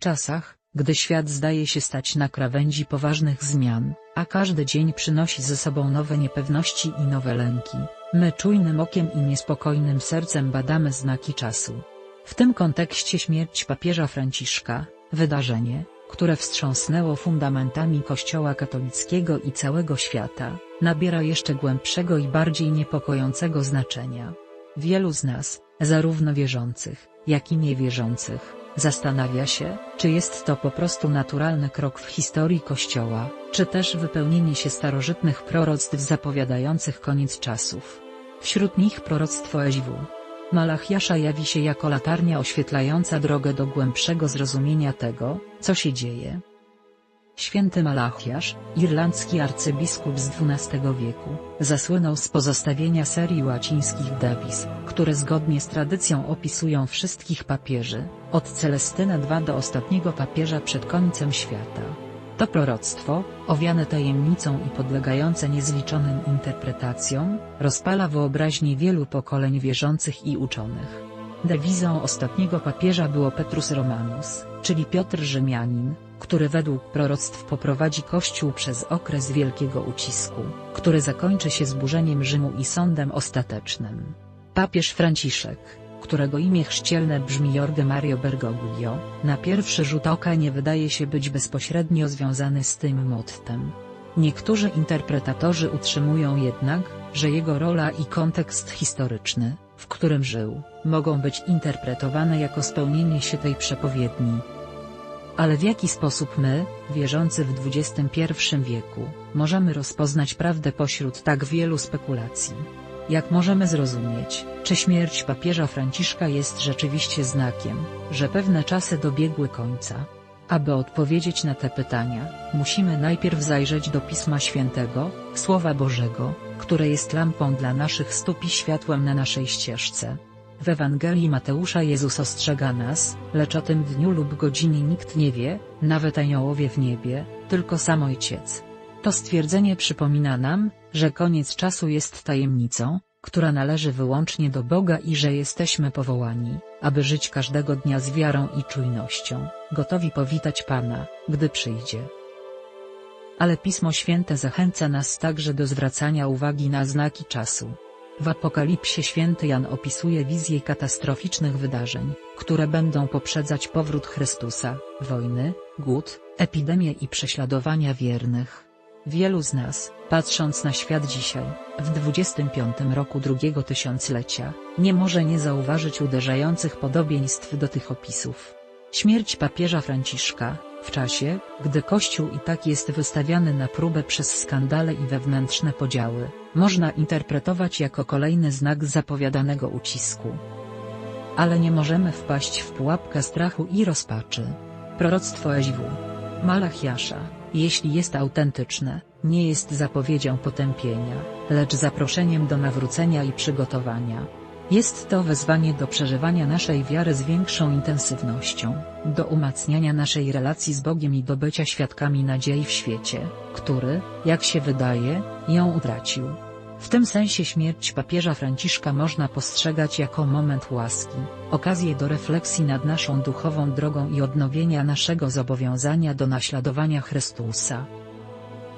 czasach, gdy świat zdaje się stać na krawędzi poważnych zmian, a każdy dzień przynosi ze sobą nowe niepewności i nowe lęki, my czujnym okiem i niespokojnym sercem badamy znaki czasu. W tym kontekście śmierć papieża Franciszka, wydarzenie, które wstrząsnęło fundamentami Kościoła katolickiego i całego świata, nabiera jeszcze głębszego i bardziej niepokojącego znaczenia. Wielu z nas, zarówno wierzących, jak i niewierzących, zastanawia się, czy jest to po prostu naturalny krok w historii Kościoła, czy też wypełnienie się starożytnych proroctw zapowiadających koniec czasów. Wśród nich proroctwo SW. Malachiasza jawi się jako latarnia oświetlająca drogę do głębszego zrozumienia tego, co się dzieje. Święty Malachiasz, irlandzki arcybiskup z XII wieku, zasłynął z pozostawienia serii łacińskich Davis, które zgodnie z tradycją opisują wszystkich papieży, od Celestyna II do ostatniego papieża przed końcem świata. To proroctwo, owiane tajemnicą i podlegające niezliczonym interpretacjom, rozpala wyobraźnię wielu pokoleń wierzących i uczonych. Dewizą ostatniego papieża było Petrus Romanus, czyli Piotr Rzymianin, który według proroctw poprowadzi Kościół przez okres wielkiego ucisku, który zakończy się zburzeniem Rzymu i sądem ostatecznym. Papież Franciszek, którego imię chrzcielne brzmi Jorge Mario Bergoglio, na pierwszy rzut oka nie wydaje się być bezpośrednio związany z tym mottem. Niektórzy interpretatorzy utrzymują jednak, że jego rola i kontekst historyczny, w którym żył, mogą być interpretowane jako spełnienie się tej przepowiedni. Ale w jaki sposób my, wierzący w XXI wieku, możemy rozpoznać prawdę pośród tak wielu spekulacji? Jak możemy zrozumieć, czy śmierć papieża Franciszka jest rzeczywiście znakiem, że pewne czasy dobiegły końca? Aby odpowiedzieć na te pytania, musimy najpierw zajrzeć do Pisma Świętego, Słowa Bożego, które jest lampą dla naszych stóp i światłem na naszej ścieżce. W Ewangelii Mateusza Jezus ostrzega nas, lecz o tym dniu lub godzinie nikt nie wie, nawet aniołowie w niebie, tylko sam Ojciec. To stwierdzenie przypomina nam, że koniec czasu jest tajemnicą, która należy wyłącznie do Boga i że jesteśmy powołani, aby żyć każdego dnia z wiarą i czujnością, gotowi powitać Pana, gdy przyjdzie. Ale Pismo Święte zachęca nas także do zwracania uwagi na znaki czasu. W Apokalipsie święty Jan opisuje wizję katastroficznych wydarzeń, które będą poprzedzać powrót Chrystusa, wojny, głód, epidemie i prześladowania wiernych. Wielu z nas, patrząc na świat dzisiaj, w 25 roku drugiego tysiąclecia, nie może nie zauważyć uderzających podobieństw do tych opisów. Śmierć papieża Franciszka, w czasie, gdy Kościół i tak jest wystawiany na próbę przez skandale i wewnętrzne podziały, można interpretować jako kolejny znak zapowiadanego ucisku. Ale nie możemy wpaść w pułapkę strachu i rozpaczy. Proroctwo SW. Malachiasza, jeśli jest autentyczne, nie jest zapowiedzią potępienia, lecz zaproszeniem do nawrócenia i przygotowania. Jest to wezwanie do przeżywania naszej wiary z większą intensywnością, do umacniania naszej relacji z Bogiem i do bycia świadkami nadziei w świecie, który, jak się wydaje, ją utracił. W tym sensie śmierć papieża Franciszka można postrzegać jako moment łaski, okazję do refleksji nad naszą duchową drogą i odnowienia naszego zobowiązania do naśladowania Chrystusa.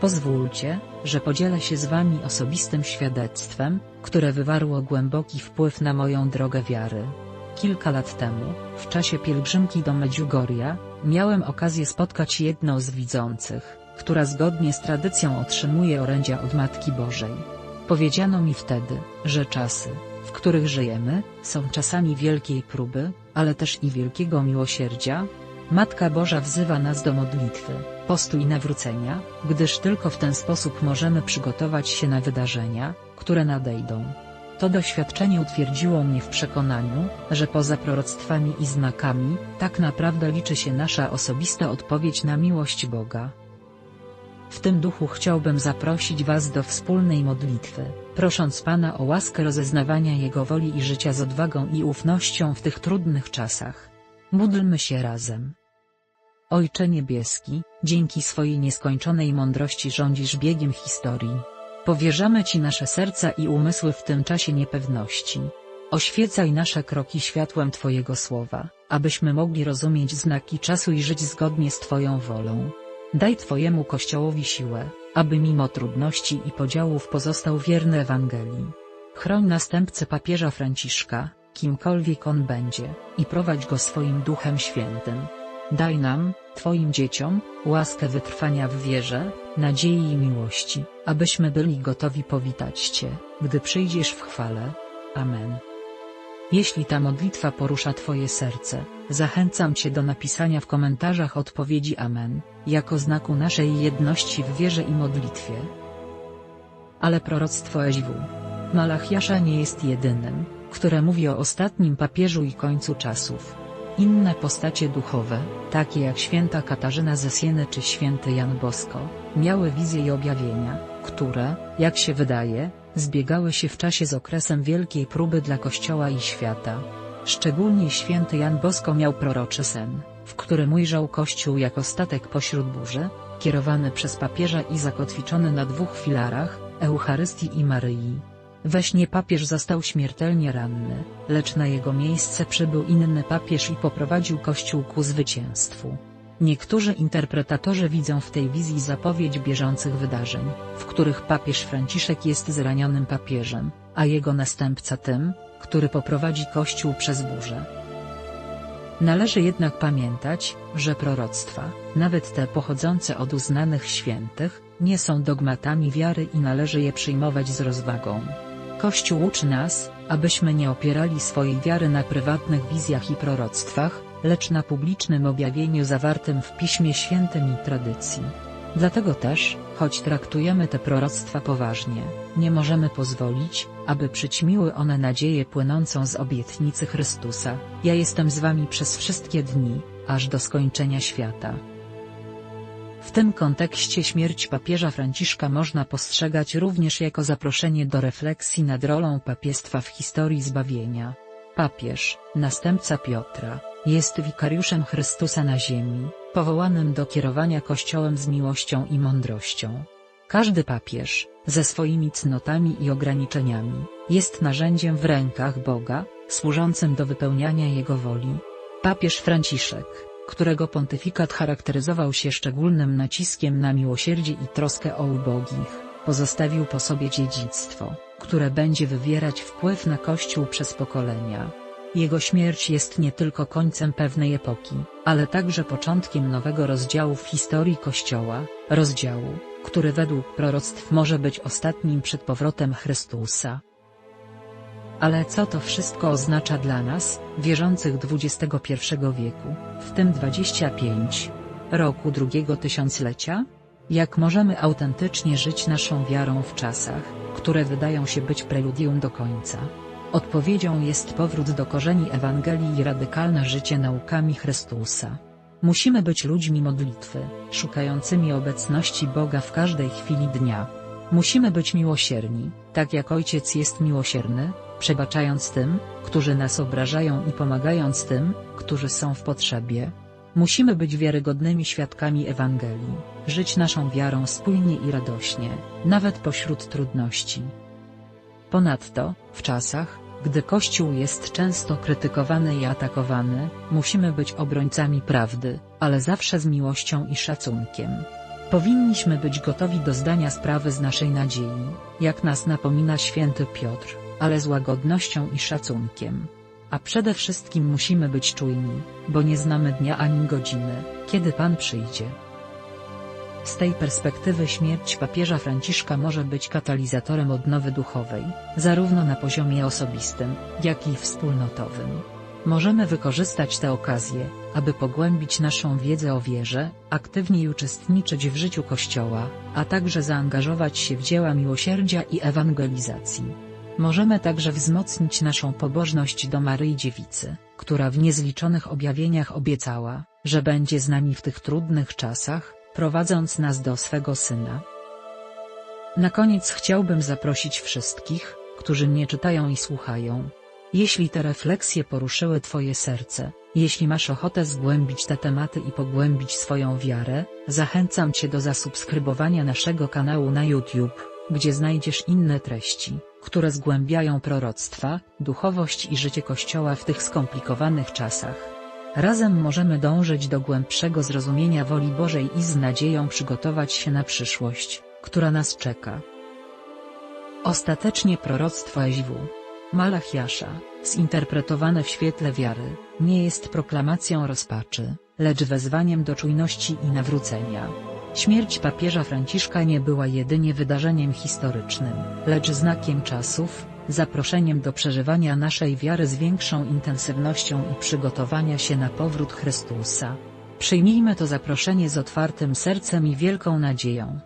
Pozwólcie, że podzielę się z Wami osobistym świadectwem, które wywarło głęboki wpływ na moją drogę wiary. Kilka lat temu, w czasie pielgrzymki do Medjugorja, miałem okazję spotkać jedną z widzących, która zgodnie z tradycją otrzymuje orędzia od Matki Bożej. Powiedziano mi wtedy, że czasy, w których żyjemy, są czasami wielkiej próby, ale też i wielkiego miłosierdzia. Matka Boża wzywa nas do modlitwy, postu i nawrócenia, gdyż tylko w ten sposób możemy przygotować się na wydarzenia, które nadejdą. To doświadczenie utwierdziło mnie w przekonaniu, że poza proroctwami i znakami, tak naprawdę liczy się nasza osobista odpowiedź na miłość Boga. W tym duchu chciałbym zaprosić Was do wspólnej modlitwy, prosząc Pana o łaskę rozeznawania Jego woli i życia z odwagą i ufnością w tych trudnych czasach. Módlmy się razem. Ojcze Niebieski, dzięki swojej nieskończonej mądrości rządzisz biegiem historii. Powierzamy Ci nasze serca i umysły w tym czasie niepewności. Oświecaj nasze kroki światłem Twojego słowa, abyśmy mogli rozumieć znaki czasu i żyć zgodnie z Twoją wolą. Daj Twojemu Kościołowi siłę, aby mimo trudności i podziałów pozostał wierny Ewangelii. Chroń następcę papieża Franciszka, kimkolwiek on będzie, i prowadź go swoim Duchem Świętym. Daj nam, Twoim dzieciom, łaskę wytrwania w wierze, nadziei i miłości, abyśmy byli gotowi powitać Cię, gdy przyjdziesz w chwale. Amen. Jeśli ta modlitwa porusza Twoje serce, zachęcam Cię do napisania w komentarzach odpowiedzi Amen, jako znaku naszej jedności w wierze i modlitwie. Ale proroctwo SW. Malachiasza nie jest jedynym, które mówi o ostatnim papieżu i końcu czasów. Inne postacie duchowe, takie jak święta Katarzyna ze Sieny czy święty Jan Bosko, miały wizje i objawienia, które, jak się wydaje, zbiegały się w czasie z okresem wielkiej próby dla Kościoła i świata. Szczególnie święty Jan Bosko miał proroczy sen, w którym ujrzał Kościół jako statek pośród burzy, kierowany przez papieża i zakotwiczony na dwóch filarach, Eucharystii i Maryi. We śnie papież został śmiertelnie ranny, lecz na jego miejsce przybył inny papież i poprowadził Kościół ku zwycięstwu. Niektórzy interpretatorzy widzą w tej wizji zapowiedź bieżących wydarzeń, w których papież Franciszek jest zranionym papieżem, a jego następca tym, który poprowadzi Kościół przez burzę. Należy jednak pamiętać, że proroctwa, nawet te pochodzące od uznanych świętych, nie są dogmatami wiary i należy je przyjmować z rozwagą. Kościół uczy nas, abyśmy nie opierali swojej wiary na prywatnych wizjach i proroctwach, lecz na publicznym objawieniu zawartym w Piśmie Świętym i tradycji. Dlatego też, choć traktujemy te proroctwa poważnie, nie możemy pozwolić, aby przyćmiły one nadzieję płynącą z obietnicy Chrystusa, ja jestem z wami przez wszystkie dni, aż do skończenia świata. W tym kontekście śmierć papieża Franciszka można postrzegać również jako zaproszenie do refleksji nad rolą papiestwa w historii zbawienia. Papież, następca Piotra, jest wikariuszem Chrystusa na ziemi, powołanym do kierowania Kościołem z miłością i mądrością. Każdy papież, ze swoimi cnotami i ograniczeniami, jest narzędziem w rękach Boga, służącym do wypełniania Jego woli. Papież Franciszek, którego pontyfikat charakteryzował się szczególnym naciskiem na miłosierdzie i troskę o ubogich, pozostawił po sobie dziedzictwo, które będzie wywierać wpływ na Kościół przez pokolenia. Jego śmierć jest nie tylko końcem pewnej epoki, ale także początkiem nowego rozdziału w historii Kościoła, rozdziału, który według proroctw może być ostatnim przed powrotem Chrystusa. Ale co to wszystko oznacza dla nas, wierzących XXI wieku, w tym 25 roku drugiego tysiąclecia? Jak możemy autentycznie żyć naszą wiarą w czasach, które wydają się być preludium do końca? Odpowiedzią jest powrót do korzeni Ewangelii i radykalne życie naukami Chrystusa. Musimy być ludźmi modlitwy, szukającymi obecności Boga w każdej chwili dnia. Musimy być miłosierni, tak jak Ojciec jest miłosierny, przebaczając tym, którzy nas obrażają i pomagając tym, którzy są w potrzebie. Musimy być wiarygodnymi świadkami Ewangelii, żyć naszą wiarą spójnie i radośnie, nawet pośród trudności. Ponadto, w czasach, gdy Kościół jest często krytykowany i atakowany, musimy być obrońcami prawdy, ale zawsze z miłością i szacunkiem. Powinniśmy być gotowi do zdania sprawy z naszej nadziei, jak nas napomina święty Piotr, ale z łagodnością i szacunkiem. A przede wszystkim musimy być czujni, bo nie znamy dnia ani godziny, kiedy Pan przyjdzie. Z tej perspektywy śmierć papieża Franciszka może być katalizatorem odnowy duchowej, zarówno na poziomie osobistym, jak i wspólnotowym. Możemy wykorzystać tę okazję, aby pogłębić naszą wiedzę o wierze, aktywniej uczestniczyć w życiu Kościoła, a także zaangażować się w dzieła miłosierdzia i ewangelizacji. Możemy także wzmocnić naszą pobożność do Maryi Dziewicy, która w niezliczonych objawieniach obiecała, że będzie z nami w tych trudnych czasach, prowadząc nas do swego Syna. Na koniec chciałbym zaprosić wszystkich, którzy mnie czytają i słuchają. Jeśli te refleksje poruszyły Twoje serce, jeśli masz ochotę zgłębić te tematy i pogłębić swoją wiarę, zachęcam Cię do zasubskrybowania naszego kanału na YouTube, gdzie znajdziesz inne treści, które zgłębiają proroctwa, duchowość i życie Kościoła w tych skomplikowanych czasach. Razem możemy dążyć do głębszego zrozumienia woli Bożej i z nadzieją przygotować się na przyszłość, która nas czeka. Ostatecznie proroctwo SW Malachiasza, zinterpretowane w świetle wiary, nie jest proklamacją rozpaczy, lecz wezwaniem do czujności i nawrócenia. Śmierć papieża Franciszka nie była jedynie wydarzeniem historycznym, lecz znakiem czasów, zaproszeniem do przeżywania naszej wiary z większą intensywnością i przygotowania się na powrót Chrystusa. Przyjmijmy to zaproszenie z otwartym sercem i wielką nadzieją.